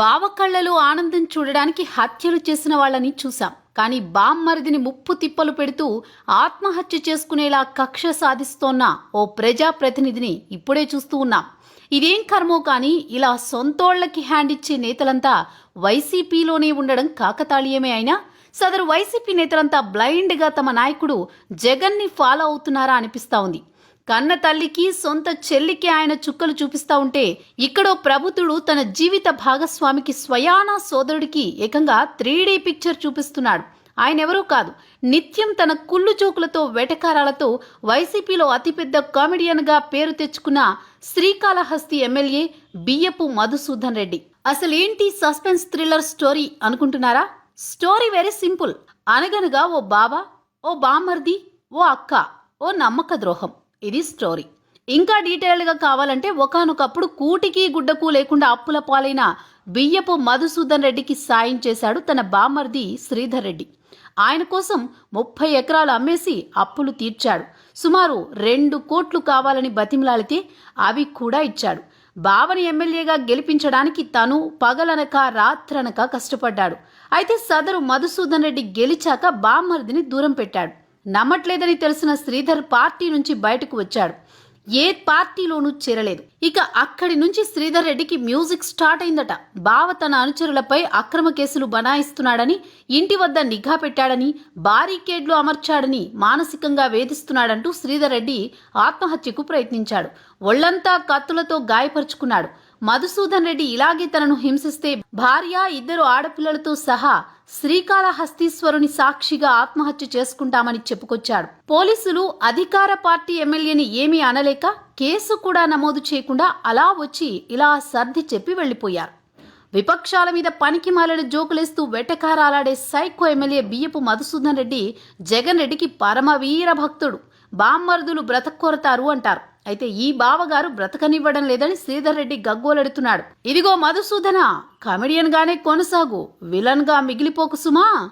బావ కళ్ళలో ఆనందం చూడడానికి హత్యలు చేసిన వాళ్ళని చూశాం. కానీ బామ్మరిదిని ముప్పు తిప్పలు పెడుతూ ఆత్మహత్య చేసుకునేలా కక్ష సాధిస్తోన్న ఓ ప్రజాప్రతినిధిని ఇప్పుడే చూస్తూ ఉన్నాం. ఇదేం కర్మో కానీ ఇలా సొంతోళ్ళకి హ్యాండ్ ఇచ్చే నేతలంతా వైసీపీలోనే ఉండడం కాకతాళీయమే అయినా సదరు వైసీపీ నేతలంతా బ్లైండ్గా తమ నాయకుడు జగన్ని ఫాలో అవుతున్నారా అనిపిస్తా ఉంది. కన్న తల్లికి సొంత చెల్లికి ఆయన చుక్కలు చూపిస్తా ఉంటే ఇక్కడో ప్రభుతుడు తన జీవిత భాగస్వామికి స్వయానా సోదరుడికి ఏకంగా త్రీ పిక్చర్ చూపిస్తున్నాడు. ఆయన ఎవరూ కాదు నిత్యం తన కుళ్ళు జోకులతో వెటకారాలతో వైసీపీలో అతిపెద్ద కామెడియన్గా పేరు తెచ్చుకున్న శ్రీకాళహస్తి ఎమ్మెల్యే బియ్యపు మధుసూదన్ రెడ్డి. అసలేంటి సస్పెన్స్ థ్రిల్లర్ స్టోరీ అనుకుంటున్నారా? Story very simple. అనగనగా ఓ బాబా ఓ బామర్ది ఓ అక్క ఓ నమ్మక ద్రోహం. ఇది స్టోరీ. ఇంకా డీటెయిల్గా కావాలంటే ఒకానొకప్పుడు కూటికి గుడ్డకు లేకుండా అప్పుల పాలైన బియ్యపు మధుసూదన్ రెడ్డికి సాయం చేశాడు తన బామర్ది శ్రీధర్ రెడ్డి. ఆయన కోసం ముప్పై ఎకరాలు అమ్మేసి అప్పులు తీర్చాడు. సుమారు రెండు కోట్లు కావాలని బతిమలాడితే అవి కూడా ఇచ్చాడు. బావని ఎమ్మెల్యేగా గెలిపించడానికి తను పగలనక రాత్రనక కష్టపడ్డాడు. అయితే సదరు మధుసూదన్ రెడ్డి గెలిచాక బామ్మర్దిని దూరం పెట్టాడు. నమ్మట్లేదని తెలిసిన శ్రీధర్ పార్టీ నుంచి బయటకు వచ్చాడు. ఏ పార్టీలోనూ చేరలేదు. ఇక అక్కడి నుంచి శ్రీధర్ రెడ్డికి మ్యూజిక్ స్టార్ట్ అయిందట. బావ తన అనుచరులపై అక్రమ కేసులు బనాయిస్తున్నాడని ఇంటి వద్ద నిఘా పెట్టాడని బారికేడ్లు అమర్చాడని మానసికంగా వేధిస్తున్నాడంటూ శ్రీధర్ రెడ్డి ఆత్మహత్యకు ప్రయత్నించాడు. ఒళ్ళంతా కత్తులతో గాయపరుచుకున్నాడు. మధుసూదన్ రెడ్డి ఇలాగే తనను హింసిస్తే భార్య ఇద్దరు ఆడపిల్లలతో సహా శ్రీకాళహస్తీశ్వరుని సాక్షిగా ఆత్మహత్య చేసుకుంటామని చెప్పుకొచ్చాడు. పోలీసులు అధికార పార్టీ ఎమ్మెల్యేని ఏమీ అనలేక కేసు కూడా నమోదు చేయకుండా అలా వచ్చి ఇలా సర్ది చెప్పి వెళ్ళిపోయారు విపక్షాల మీద పనికి మాలిన జోకులేస్తూ వెటకారాలాడే సైకో ఎమ్మెల్యే బియ్యపు మధుసూదన్ రెడ్డి జగన్ రెడ్డికి పరమ వీర భక్తుడు. బామ్మర్దులు బ్రతకొరతారు అంటారు. అయితే ఈ బావగారు బ్రతకనివ్వడం లేదని శ్రీధర్ రెడ్డి గగ్గోలెడుతున్నాడు. ఇదిగో మధుసూదన కమెడియన్ గానే కొనసాగు. విలన్గా మిగిలిపోకు సుమా.